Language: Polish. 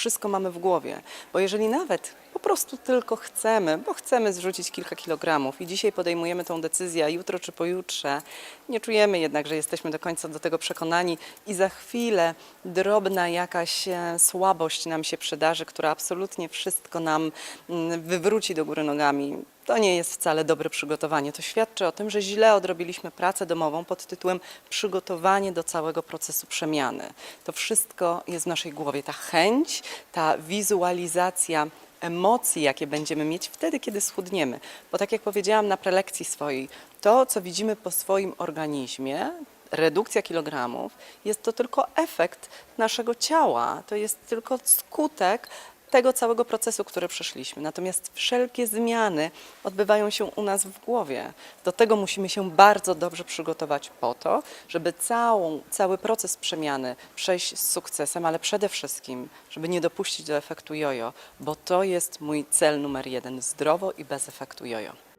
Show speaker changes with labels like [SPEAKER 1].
[SPEAKER 1] wszystko mamy w głowie. Bo jeżeli nawet po prostu tylko chcemy, bo chcemy zrzucić kilka kilogramów i dzisiaj podejmujemy tą decyzję, a jutro czy pojutrze, nie czujemy jednak, że jesteśmy do końca do tego przekonani i za chwilę drobna jakaś e, słabość nam się przydarzy, która absolutnie wszystko nam mm, wywróci do góry nogami. To nie jest wcale dobre przygotowanie. To świadczy o tym, że źle odrobiliśmy pracę domową pod tytułem przygotowanie do całego procesu przemiany. To wszystko jest w naszej głowie. Ta chęć, ta wizualizacja emocji, jakie będziemy mieć wtedy, kiedy schudniemy. Bo tak jak powiedziałam na prelekcji swojej, to, co widzimy po swoim organizmie, redukcja kilogramów, jest to tylko efekt naszego ciała. To jest tylko skutek tego całego procesu, który przeszliśmy. Natomiast wszelkie zmiany odbywają się u nas w głowie. Do tego musimy się bardzo dobrze przygotować po to, żeby całą, cały proces przemiany przejść z sukcesem, ale przede wszystkim, żeby nie dopuścić do efektu jojo, bo to jest mój cel numer jeden zdrowo i bez efektu jojo.